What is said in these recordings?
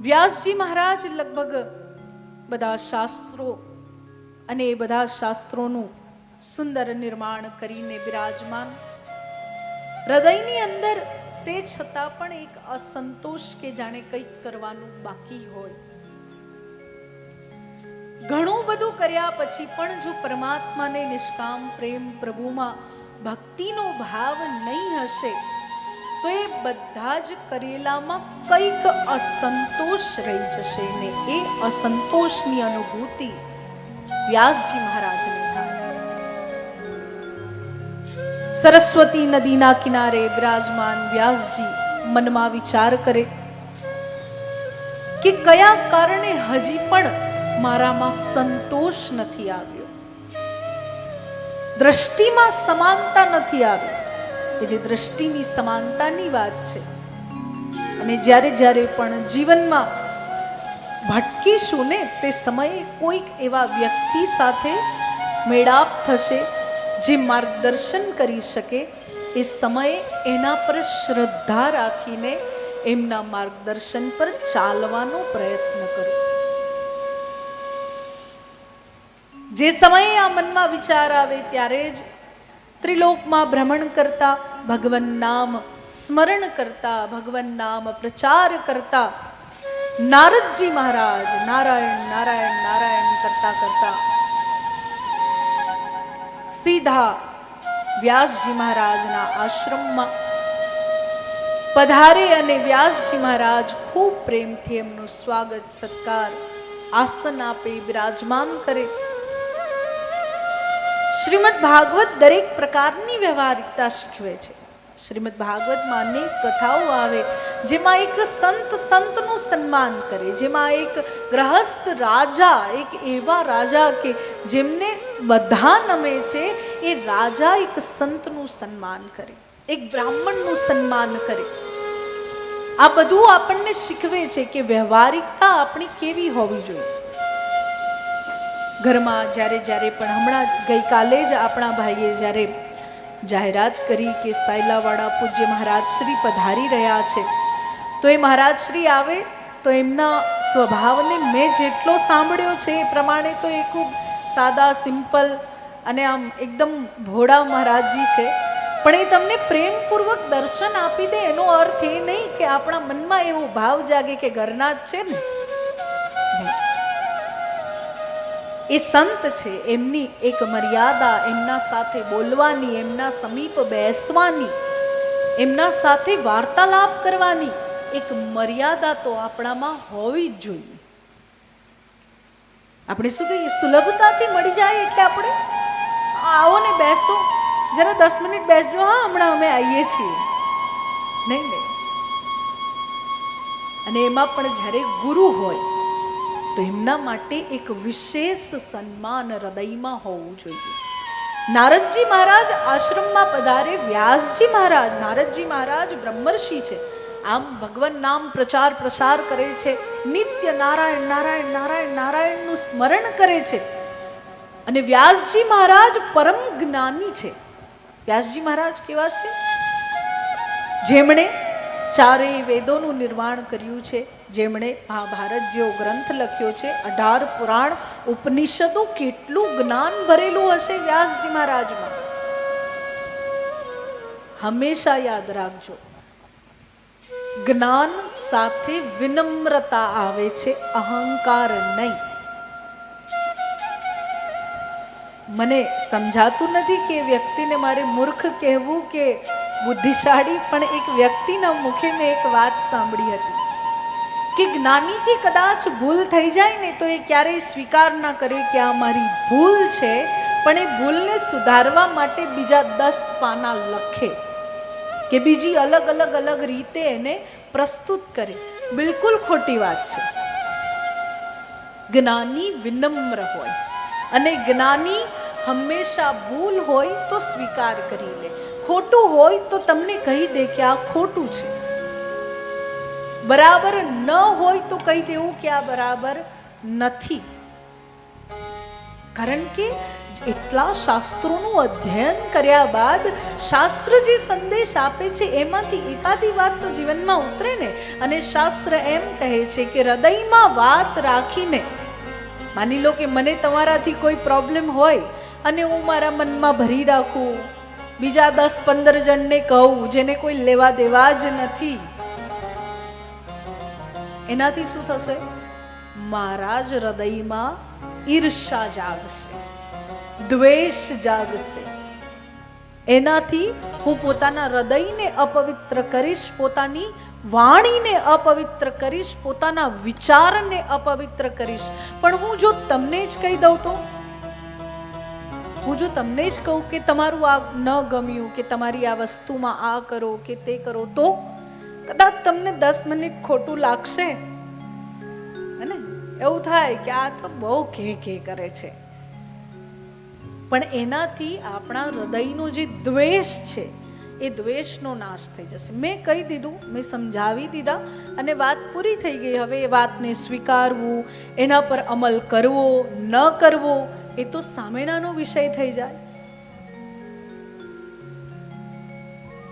વ્યાસજી મહારાજ લગભગ બધા શાસ્ત્રો અને એ બધા શાસ્ત્રોનું સુંદર નિર્માણ કરીને બિરાજમાન. હૃદયની અંદર તે છતાં પણ એક અસંતોષ કે જાણે કંઈક કરવાનું બાકી હોય. ઘણું બધું કર્યા પછી પણ જો પરમાત્માને નિષ્કામ પ્રેમ પ્રભુમાં ભક્તિનો ભાવ નહીં હશે બધા જ કરેલામાં કંઈક અસંતોષ રહી જશે ને એ અસંતોષની અનુભૂતિ વ્યાસજી મહારાજને સરસ્વતી નદીના કિનારે બિરાજમાન વ્યાસજી મનમાં વિચાર કરે કે કયા કારણે હજી પણ મારામાં સંતોષ નથી આવ્યો. દ્રષ્ટિમાં સમાનતા નથી આવી. એ જે દ્રષ્ટિની સમાનતાની વાત છે. અને જ્યારે જ્યારે પણ જીવનમાં ભટકીશું ને તે સમયે કોઈક એવા વ્યક્તિ સાથે મેળાપ થશે જે માર્ગદર્શન કરી શકે, એ સમયે એના પર શ્રદ્ધા રાખીને એમના માર્ગદર્શન પર ચાલવાનો પ્રયત્ન કરો. જે સમયે આ મનમાં વિચાર આવે ત્યારે જ ત્રિલોકમાં ભ્રમણ કરતા ભગવન નામ સ્મરણ કરતા ભગવન નામ પ્રચાર કરતા નારદજી મહારાજ નારાયણ નારાયણ નારાયણ કરતા કરતા સીધા વ્યાસજી મહારાજના આશ્રમમાં પધારે અને વ્યાસજી મહારાજ ખૂબ પ્રેમથી એમનું સ્વાગત સત્કાર આસન આપે બિરાજમાન કરે શ્રીમદ ભાગવત દરેક પ્રકારની વ્યવહારિકતા શીખવે છે. શ્રીમદ ભાગવતમાં અનેક કથાઓ આવે, જેમાં એક સંત સંતનું સન્માન કરે, જેમાં એક ગ્રહસ્થ રાજા, એક એવા રાજા કે જેમને બધા નમે છે, એ રાજા એક સંતનું સન્માન કરે, એક બ્રાહ્મણનું સન્માન કરે. આ બધું આપણને શીખવે છે કે વ્યવહારિકતા આપણી કેવી હોવી જોઈએ. ઘરમાં જ્યારે જ્યારે પણ હમણાં ગઈકાલે જ આપણા ભાઈએ જ્યારે જાહેરાત કરી કે સાયલાવાળા પૂજ્ય મહારાજ શ્રી પધારી રહ્યા છે, તો એ મહારાજ શ્રી આવે તો એમના સ્વભાવને મેં જેટલો સાંભળ્યો છે એ પ્રમાણે તો એ ખૂબ સાદા, સિમ્પલ અને આમ એકદમ ભોળા મહારાજજી છે. પણ એ તમને પ્રેમપૂર્વક દર્શન આપી દે એનો અર્થ એ નહીં કે આપણા મનમાં એવો ભાવ જાગે કે ઘરના જ છે ને. એ સંત છે, એમની એક મર્યાદા, એમના સાથે બોલવાની, એમના સમીપ બેસવાની, એમના સાથે વાર્તાલાપ કરવાની એક મર્યાદા તો આપણામાં હોવી જ જોઈએ. આપણે શું કહીએ, સુલભતાથી મળી જાય એટલે આપણે? આવો ને બેસો. જરા દસ મિનિટ બેસજો, હા, હમણાં અમે આવીએ છીએ. નહીં નહીં. અને એમાં પણ જ્યારે ગુરુ હોય તો એમના માટે એક વિશેષ સન્માન હૃદયમાં હોવું જોઈએ. નારદજી મહારાજ આશ્રમમાં પધારે વ્યાસજી મહારાજ, નારદજી મહારાજ બ્રહ્મર્ષિ છે. આમ ભગવાન નામ પ્રચાર પ્રસાર કરે છે. નિત્ય નારાયણ નારાયણ નારાયણ, નારાયણનું સ્મરણ કરે છે. અને વ્યાસજી મહારાજ પરમ જ્ઞાની છે. વ્યાસજી મહારાજ કેવા છે? જેમણે ચારેય વેદોનું નિર્માણ કર્યું છે. જેમણે મહાભારત જેવો ગ્રંથ લખ્યો છે. અઢાર પુરાણ ઉપનિષદો કેટલું જ્ઞાન ભરેલું હશે વ્યાસજી મહારાજમાં? હંમેશા યાદ રાખજો. જ્ઞાન સાથે વિનમ્રતા આવે છે, અહંકાર નહીં. મને સમજાતું નથી કે વ્યક્તિને મારે મૂર્ખ કહેવું કે બુદ્ધિશાળી, પણ એક વ્યક્તિના મુખે મેં એક વાત સાંભળી હતી કે જ્ઞાનીથી કદાચ ભૂલ થઈ જાય ને તો એ ક્યારેય સ્વીકાર ના કરે કે આ મારી ભૂલ છે, પણ એ ભૂલને સુધારવા માટે બીજા દસ પાના લખે કે બીજી અલગ અલગ અલગ રીતે એને પ્રસ્તુત કરે. બિલકુલ ખોટી વાત છે. જ્ઞાની વિનમ્ર હોય અને જ્ઞાની હંમેશા ભૂલ હોય તો સ્વીકાર કરી લે. ખોટું હોય તો તમને કહી દે કે આ ખોટું છે. બરાબર ન હોય તો કહી દેવું કે આ બરાબર નથી. કારણ કે એટલા શાસ્ત્રોનું અધ્યયન કર્યા બાદ શાસ્ત્ર જે સંદેશ આપે છે, એમાંથી એકાદી વાત તો જીવનમાં ઉતરે ને. અને શાસ્ત્ર એમ કહે છે કે હૃદયમાં વાત રાખીને, માની લો કે મને તમારાથી કોઈ પ્રોબ્લેમ હોય અને હું મારા મનમાં ભરી રાખું બીજા દસ પંદર જણને કહું, જેને કોઈ લેવા દેવા જ નથી. એનાથી શું થશે? મારા જ હૃદયમાં ઈર્ષા જાગશે, દ્વેષ જાગશે. એનાથી હું પોતાના હૃદયને અપવિત્ર કરીશ, પોતાની વાણીને અપવિત્ર કરીશ, પોતાના વિચારને અપવિત્ર કરીશ. પણ હું જો તમને જ કહી દઉં તો હું જો તમને જ કહું કે તમારું આ ન ગમ્યું, કે તમારી આ વસ્તુમાં આ કરો, કે તે કરો, તો કદાચ તમને દસ મિનિટ ખોટું લાગશે. હે એવું થાય કે આ તો બહુ ઘે ઘે કરે છે. પણ એનાથી આપણા હૃદયનો જે દ્વેષ છે, એ દ્વેષનો નાશ થઈ જશે. મેં કહી દીધું, મેં સમજાવી દીધા અને વાત પૂરી થઈ ગઈ. હવે એ વાતને સ્વીકારવું, એના પર અમલ કરવો, ન કરવો એ તો સામેનાનો વિષય થઈ જાય.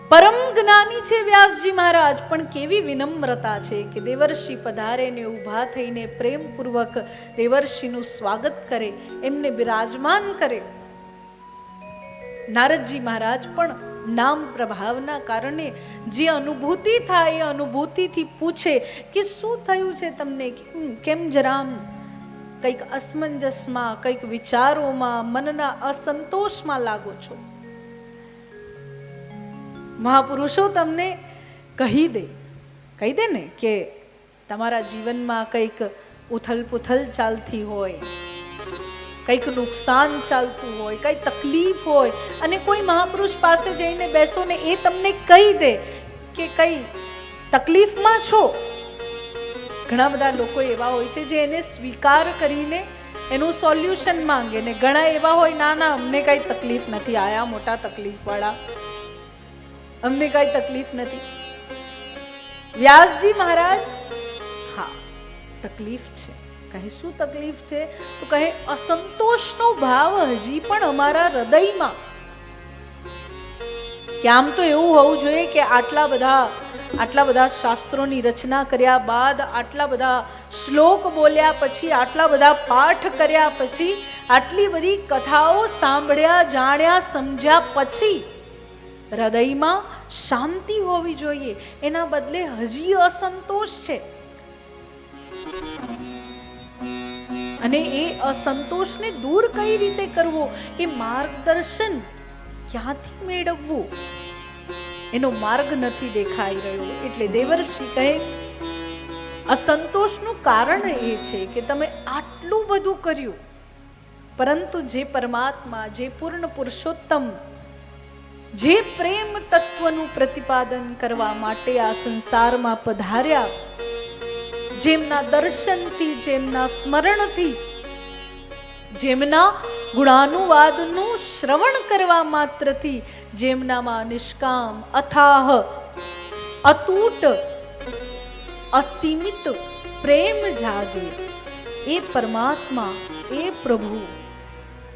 પરમ જ્ઞાની છે વ્યાસજી મહારાજ, પણ કેવી વિનમ્રતા છે કે દેવર્ષિ પધારે ને ઊભા થઈને પ્રેમપૂર્વક દેવર્ષિનું સ્વાગત કરે, એમને બિરાજમાન કરે. નારદજી મહારાજ પણ નામ પ્રભાવના કારણે જે અનુભૂતિ થાય એ અનુભૂતિથી પૂછે કે શું થયું છે તમને? કેમ કેમ જરામ કંઈક અસમંજસમાં, કંઈક વિચારોમાં, મનના અસંતોષમાં લાગો છો. મહાપુરુષો તમને કહી દે કહી દે ને કે તમારા જીવનમાં કંઈક ઉથલ પુથલ ચાલતી હોય, કંઈક નુકસાન ચાલતું હોય, કંઈ તકલીફ હોય અને કોઈ મહાપુરુષ પાસે જઈને બેસો ને એ તમને કહી દે કે કઈ તકલીફમાં છો? ઘણા બધા લોકો એવા હોય છે જે એને સ્વીકાર કરીને એનું સોલ્યુશન માંગે ને ઘણા એવા હોય, ના ના, અમને કાંઈ તકલીફ નથી, આયા મોટા તકલીફ વાળા અમને કાંઈ તકલીફ નથી. વ્યાસજી મહારાજ, હા, તકલીફ છે. કહે, શું તકલીફ છે? તો કહે, અસંતોષનો ભાવ હજી પણ અમારા હૃદયમાં. કે આમ તો એવું હોવું જોઈએ કે આટલા બધા આટલા બધા શાસ્ત્રોની રચના કર્યા બાદ, આટલા બધા શ્લોક બોલ્યા પછી, આટલા બધા પાઠ કર્યા પછી, આટલી બધી કથાઓ સાંભળ્યા, જાણ્યા, સમજ્યા પછી હૃદયમાં શાંતિ હોવી જોઈએ. એના બદલે હજી અસંતોષ છે. અને એ અસંતોષને દૂર કઈ રીતે કરવો? એ માર્ગદર્શન ક્યાંથી મેળવવું? એનો માર્ગ નથી દેખાઈ રહ્યો. એટલે દેવર્ષિ કહે અસંતોષનું કારણ એ છે કે તમે આટલું બધું કર્યું. પરંતુ જે પરમાત્મા, જે પૂર્ણ પુરુષોત્તમ, જે પ્રેમ તત્વનું પ્રતિપાદન કરવા માટે આ સંસારમાં પધાર્યા, જેમના દર્શનથી, જેમના સ્મરણથી, જેમના ગુણાનુવાદનું શ્રવણ કરવા માત્રથી જેમનામાં નિષ્કામ, અથાહ, અતૂટ, અસીમિત પ્રેમ જાગે, એ પરમાત્મા, એ પ્રભુ.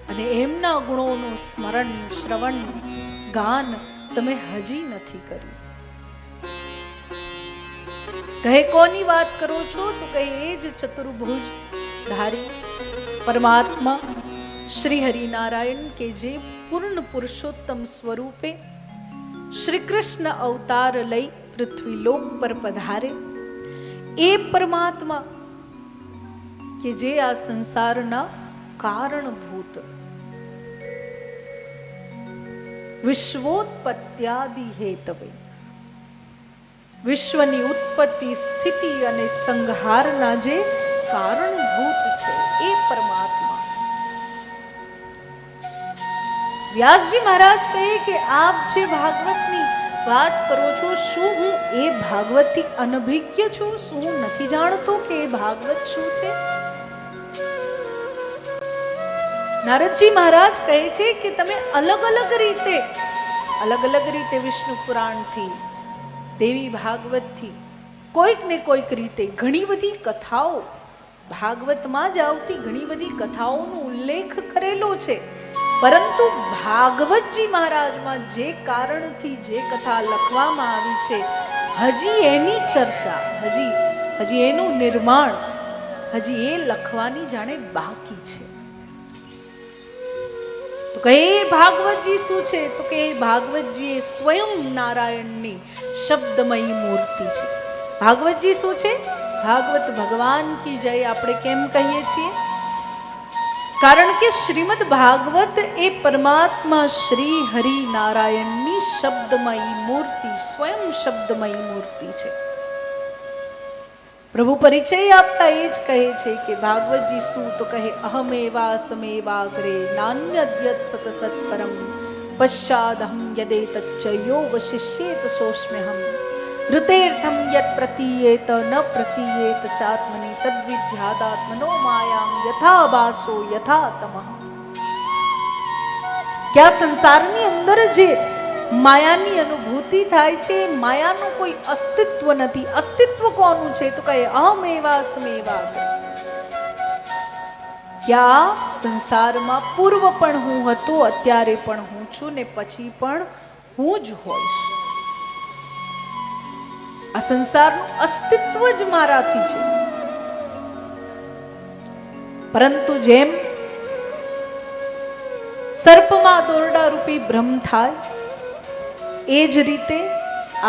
અને એમના ગુણોનું સ્મરણ, શ્રવણ, ગાન તમે હજી નથી કર્યું. કહે, કોની વાત કરો છો? તો કહે, એ જ ચતુર્ભુજ ધારી પરમાત્મા શ્રી હરિનારાયણ કે જે પૂર્ણ પુરુષોત્તમ સ્વરૂપે શ્રી કૃષ્ણ અવતાર લઈ પૃથ્વી લોક પર પધારે. એ પરમાત્મા કે જે આ સંસારના કારણભૂત વિશ્વોત્પત્યાદિ હેતવે. વિશ્વની ઉત્પત્તિ, સ્થિતિ અને સંહારના જે કારણભૂત છે, એ પરમાત્મા વ્યાસજી મહારાજ કહે કે આપ જે ભાગવતની વાત કરો છો, શું હું એ ભાગવતથી અનભિજ્ઞ છું? શું નથી જાણતો કે એ ભાગવત શું છે? નારદજી મહારાજ કહે છે કે તમે અલગ અલગ રીતે, અલગ અલગ રીતે વિષ્ણુ પુરાણથી, દેવી ભાગવતથી, કોઈક ને કોઈક રીતે ઘણી બધી કથાઓ, ભાગવતમાં જ આવતી ઘણી બધી કથાઓનો ઉલ્લેખ કરેલો છે. પરંતુ ભાગવતજી મહારાજમાં જે કારણથી જે કથા લખવામાં આવી છે, હજી એની ચર્ચા, હજી હજી એનું નિર્માણ, હજી એ લખવાની જાણે બાકી છે. તો કે એ ભાગવતજી શું છે? તો કે એ ભાગવતજી એ સ્વયં નારાયણની શબ્દમયી મૂર્તિ છે. ભાગવતજી શું છે? ભાગવત ભગવાન કી જય આપણે કેમ કહીએ છીએ? કારણ કે શ્રીમદ ભાગવત એ પરમાત્મા શ્રી હરિ નારાયણની શબ્દમયી મૂર્તિ, સ્વયં શબ્દમયી મૂર્તિ છે. પ્રભુ પરિચય આપતા એ જ કહે છે કે ભાગવતજી, શું તો કહે, અહમેવા સમેવાગ્રે નાન્યદ્યત સત સત્પરમ પશ્ચાદહમ યદે તચ્ચયો વશિષ્યેત સોસ્મ્યહમ. ઋતેર્થમ યત પ્રતીયેત ન પ્રતીયેત ચાત્મની તદ્વિધ્યાદાત્મનો માયામ યથા ભાસો યથા તમઃ ક્યાં સંસારની અંદર જે માયાની અનુભૂતિ થાય છે માયાનું કોઈ અસ્તિત્વ નથી અસ્તિત્વ કોનું છે તો કહે અહમેવા સ્મેવા ક્યાં સંસારમાં પૂર્વ પણ હું હતો અત્યારે પણ હું છું ને પછી પણ હું જ હોઈશ આ સંસારનું અસ્તિત્વ જ મારાથી છે. પરંતુ જેમ સર્પમાં દોરડા રૂપી ભ્રમ થાય, એ જ રીતે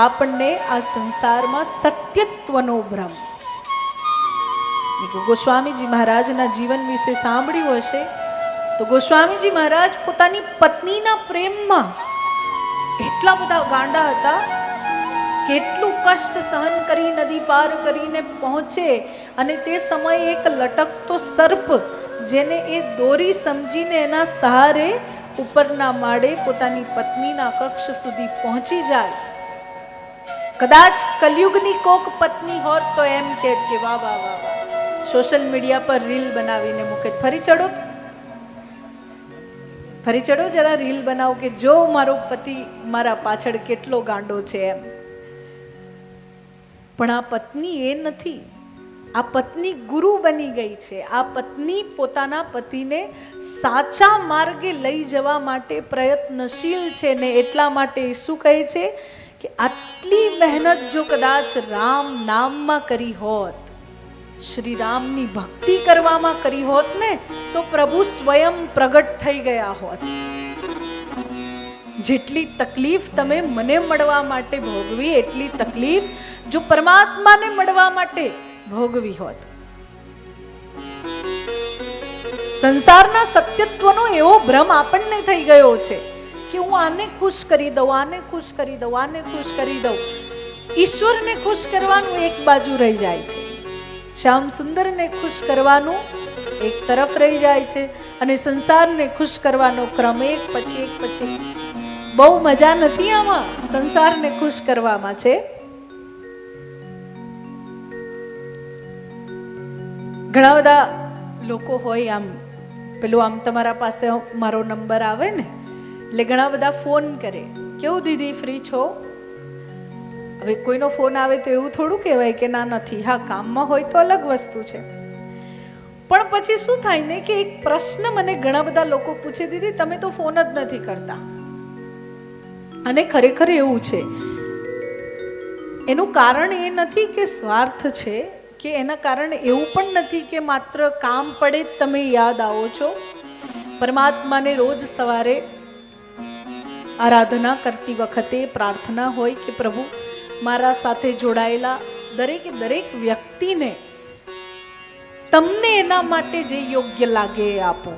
આપણને આ સંસારમાં સત્યત્વનો ભ્રમ. ગોસ્વામીજી મહારાજના જીવન વિશે સાંભળ્યું હશે, તો ગોસ્વામીજી મહારાજ પોતાની પત્નીના પ્રેમમાં એટલા બધા ગાંડા હતા કેટલું કષ્ટ સહન કરી નદી પાર કરીને પહોંચે અને તે સમયે એક લટકતો સર્પ જેને એ દોરી સમજીને એના સહારે ઉપરના માળે પોતાની પત્નીના કક્ષ સુધી પહોંચી જાય. કદાચ કલયુગની કોક પત્ની હોત તો એમ કે કે વાહ વાહ વાહ વાહ. સોશિયલ મીડિયા પર રીલ બનાવીને મૂકે. ફરી ચડો ફરી ચડો જરા રીલ બનાવો કે જો મારો પતિ મારા પાછળ કેટલો ગાંડો છે એમ. પણ આ પત્ની એ નથી. આ પત્ની ગુરુ બની ગઈ છે. આ પત્ની પોતાના પતિને સાચા માર્ગે લઈ જવા માટે પ્રયત્નશીલ છે ને એટલા માટે શું કહે છે કે આટલી મહેનત જો કદાચ રામ નામમાં કરી હોત શ્રી રામની ભક્તિ કરવામાં કરી હોત ને, તો પ્રભુ સ્વયં પ્રગટ થઈ ગયા હોત. જેટલી તકલીફ તમે મને મળવા માટે ભોગવી, એટલી તકલીફ જો પરમાત્માને મળવા માટે ભોગવી હોત. સંસારના સત્યત્વનો એવો ભ્રમ આપણને થઈ ગયો છે કે હું આને ખુશ કરી દઉં, આને ખુશ કરી દઉં, આને ખુશ કરી દઉં. ઈશ્વરને ખુશ કરવાનું એક બાજુ રહી જાય છે. શ્યામ સુંદરને ખુશ કરવાનું એક તરફ રહી જાય છે અને સંસારને ખુશ કરવાનો ક્રમ એક પછી એક પછી બહુ મજા નથી આમાં? સંસારને ખુશ કરવામાં છે? ઘણા બધા લોકો હોય આમ, પેલું આમ તમારા પાસે મારો નંબર આવે ને, એટલે ઘણા બધા ફોન કરે. કેવું દીદી, ફ્રી છો? હવે કોઈનો ફોન આવે તો એવું થોડું કહેવાય કે ના, નથી. હા, કામમાં હોય તો અલગ વસ્તુ છે. પણ પછી શું થાય ને કે એક પ્રશ્ન મને ઘણા બધા લોકો પૂછે, દીદી, તમે તો ફોન જ નથી કરતા. અને ખરેખર એવું છે. એનું કારણ એ નથી કે સ્વાર્થ છે, કે એના કારણે એવું પણ નથી કે માત્ર કામ પડે જ તમે યાદ આવો છો. પરમાત્માને રોજ સવારે આરાધના કરતી વખતે પ્રાર્થના હોય કે પ્રભુ, મારા સાથે જોડાયેલા દરેકે દરેક વ્યક્તિને તમને એના માટે જે યોગ્ય લાગે એ આપો.